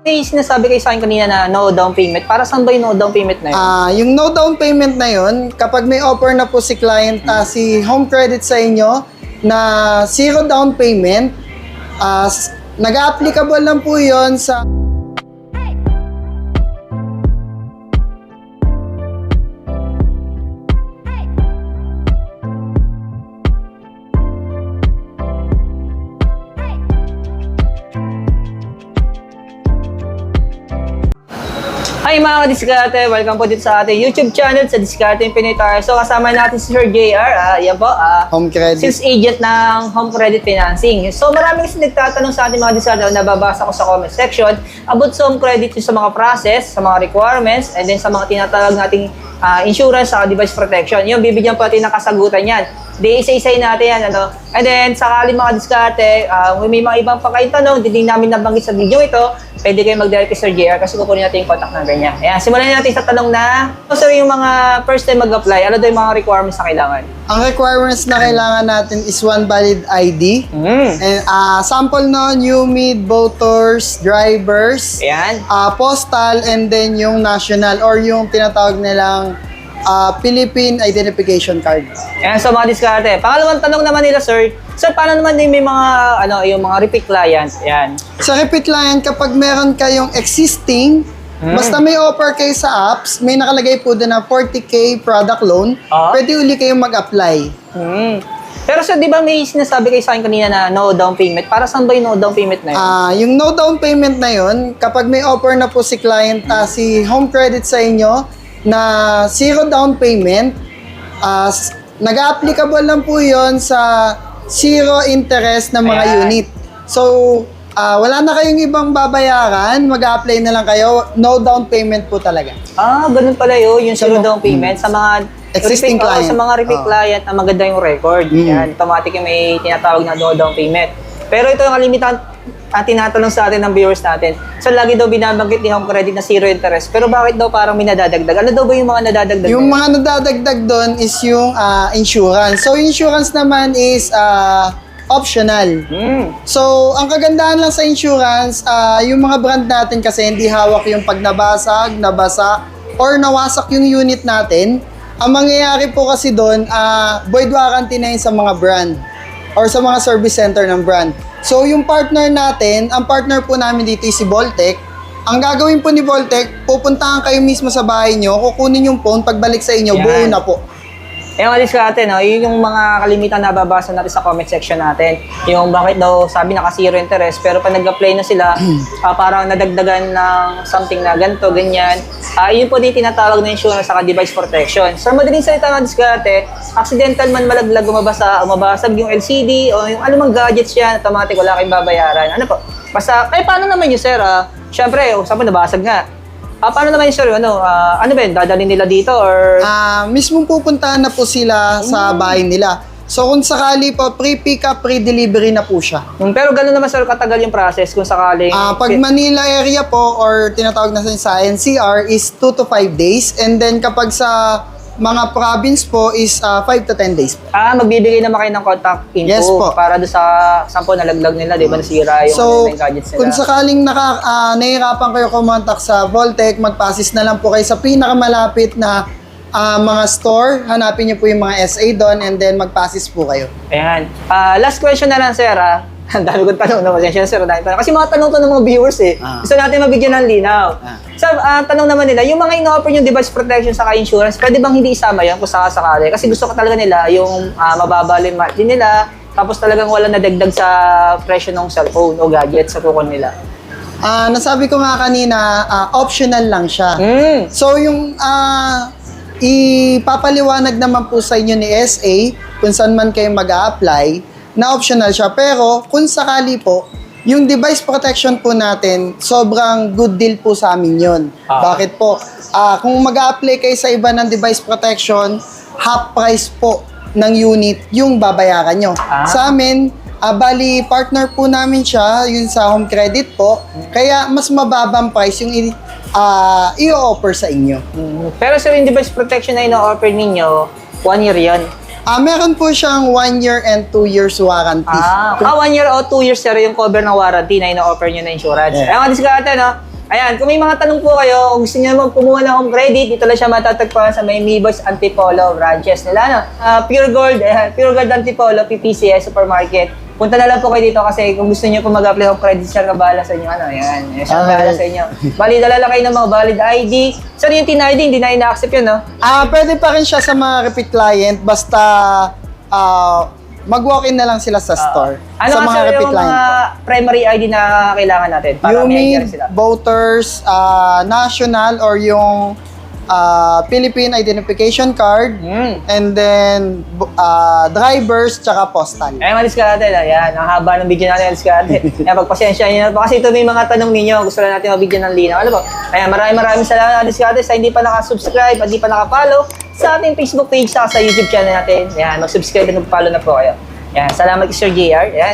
May sinasabi kayo sa akin kanina na no down payment. Para saan ba yung no down payment na yun? Ah, yung no down payment na yun, kapag may offer na po si client, ah, si Home Credit sa inyo na zero down payment, ah, nag-applicable lang po yon sa Hi mga kadiskarte! Welcome po dito sa ating YouTube channel sa Diskarte Pinoy Tar. So kasama natin si Sir JR. Ah, yan po. Ah, Home Credit. sales agent ng Home Credit Financing. So maraming kasi nagtatanong sa ating mga diskarte na nababasa ko sa comment section about sa home credit yung sa mga process, sa mga requirements, and then sa mga tinatawag nating ah, insurance sa device protection. Yung bibigyan po natin ng kasagutan yan. Di isa-isay natin yan. Ano? And then, sakali mga diskarte, kung may mga ibang pa kayong tanong, hindi namin nabanggit sa video ito, pwede kayo mag-direct Sir JR kasi kukunin natin yung contact number niya. Ayan, simulan natin sa tanong na, so, sir, yung mga first time mag-apply, ano daw yung mga requirements na kailangan? Ang requirements na kailangan natin is one valid ID. Mm. And ah, sample nun, UMID, voters, drivers, Ayan. ah, postal, and then yung national or yung tinatawag nilang ah, Philippine Identification Card. Ayan, so mga diskarte. Pangalawang tanong naman nila, sir, sir, paano naman yung may mga, ano, yung mga repeat clients? Ayan. Sa repeat client, kapag meron kayong existing, Hmm. basta may offer kayo sa apps, may nakalagay po doon na 40k product loan, Ah. pwede uli kayong mag-apply. Hmm. Pero sir, di ba may sinasabi kayo sa akin kanina na no down payment? Para saan ba yung no down payment na yun? Ah, yung no down payment na yun, kapag may offer na po si client, ah, si Home Credit sa inyo, na zero down payment, s- nag-applicable lang po yon sa zero interest na mga Ayan. unit. So, ah, wala na kayong ibang babayaran, mag-apply na lang kayo, no down payment po talaga. Ah, ganun pala yun, yung zero mga- down payment sa mga Existing repeat, client. sa mga repeat Oo. client na maganda yung record. Mm. Yan, automatic yung may tinatawag na no down payment. Pero ito yung kalimitan at tinatanong sa atin ng viewers natin. So lagi daw binabanggit ni Home Credit na zero interest. Pero bakit daw parang may nadadagdag? Ano daw ba yung mga nadadagdag? Yung na mga nadadagdag doon is yung ah, insurance. So, insurance naman is ah, optional. Hmm. So, ang kagandahan lang sa insurance, ah, yung mga brand natin kasi hindi hawak yung pag nabasag, nabasa, or nawasak yung unit natin. Ang mangyayari po kasi doon, ah, void warranty na yun sa mga brand or sa mga service center ng brand. So, yung partner natin, ang partner po namin dito is si Voltec. Ang gagawin po ni Voltec, pupuntahan kayo mismo sa bahay nyo, kukunin yung phone, pagbalik sa inyo, Yan. buo na po. Eh, mga diskarte, no? Yun yung mga kalimitan na babasa natin sa comment section natin. Yung bakit daw sabi naka zero interest, pero pag nag-apply na sila, ah, parang nadagdagan ng something na ganito, ganyan. Ah, yun po din tinatawag na insurance sa device protection. So, madaling salita mga diskarte, accidental man malaglag, umabasa, umabasag yung LCD, o yung anumang gadgets yan, automatic, wala kayong babayaran. Ano po? Basta, eh, paano naman yun, sir? Ah, Siyempre, usapan, nabasag nga. Ah, paano naman yun, sir? Ano, ah, ano ba yun? Dadalhin nila dito or... Ah, mismong pupuntahan na po sila sa bahay nila. So kung sakali po, pre-pick up, pre-delivery na po siya. Mm, Pero gano'n naman sir katagal yung process kung sakaling... Ah, pag Manila area po or tinatawag na sa NCR is 2 to 5 days and then kapag sa mga province po is 5 to 10 days po. Ah, magbibigay naman kayo ng contact info Yes po. para doon sa sampo nalaglag nila, di ba, nasira yung, So, yung gadgets nila. kung sakaling naka, ah, nahihirapan kayo kumontak sa Voltec, magpasis na lang po kayo sa pinakamalapit na ah, mga store. Hanapin niyo po yung mga SA doon and then magpasis po kayo. Ayan. Ah, last question na lang, sir, ah. Ang dami kong tanong na pasensya, sir. Dahil tanong. Kasi mga tanong to ng mga viewers, eh. Ah. Gusto natin mabigyan ng linaw. Ah. So, ah, tanong naman nila, yung mga ino-offer yung device protection sa insurance, pwede bang hindi isama yan kung sakasakali? Kasi gusto ko talaga nila yung ah, mababa yung margin nila, tapos talagang wala nadagdag sa presyo ng cellphone o gadget sa tukon nila. Ah, nasabi ko nga kanina, ah, optional lang siya. Mm. So yung ah, ipapaliwanag naman po sa inyo ni SA kung saan man kayo mag apply na optional siya. Pero kung sakali po, yung device protection po natin, sobrang good deal po sa amin yun. Ah. Bakit po? Ah, kung mag apply kayo sa iba ng device protection, half price po ng unit yung babayaran nyo. Ah. Sa amin, ah, bali partner po namin siya, yun sa home credit po. Kaya mas mababang price yung ah, i-offer sa inyo. Mm. Pero sir, yung device protection na ino-offer ninyo, one year yan. Ah, meron po siyang 1 year and 2 years warranty. Ah, ah, one year o two years sir yung cover ng warranty na ino-offer nyo na insurance. Yeah. Ayun, diskarte, no? Ayan, kung may mga tanong po kayo, kung gusto niyo kumuha ng home credit, dito lang siya matatagpuan sa may Miboys Antipolo branches nila. No? Ah, Pure Gold, ayan, Pure Gold Antipolo, PPCS Supermarket. Punta na lang po kayo dito kasi kung gusto niyo po mag-apply ng credit, siya kabala sa inyo. Ano, ayan, ayan siya Okay. kabala sa inyo. Bali, dala lang kayo ng mga valid ID. Sir, yung tin-ID, hindi na ina-accept yun, no? Ah, pwede pa rin siya sa mga repeat client basta ah, mag-walk-in na lang sila sa store. Ano sa mga repeat yung client. mga primary ID na kailangan natin para you may mean ID sila? voters, ah, national, or yung ah, Philippine Identification Card, Hmm. and then ah, drivers, tsaka postal. Ayan, alis ka natin. Ayan, ang haba ng video natin, alis ka natin. Ayan, pagpasensya nyo na po. Kasi ito may mga tanong ninyo. Gusto lang natin mabigyan ng linaw. Ano po? Ayan, maraming maraming salamat, alis ka natin. Sa hindi pa nakasubscribe, at hindi pa nakapollow sa ating Facebook page, saka sa YouTube channel natin. Ayan, mag-subscribe at mag-follow na po kayo. Ayan, salamat Sir JR. Ayan.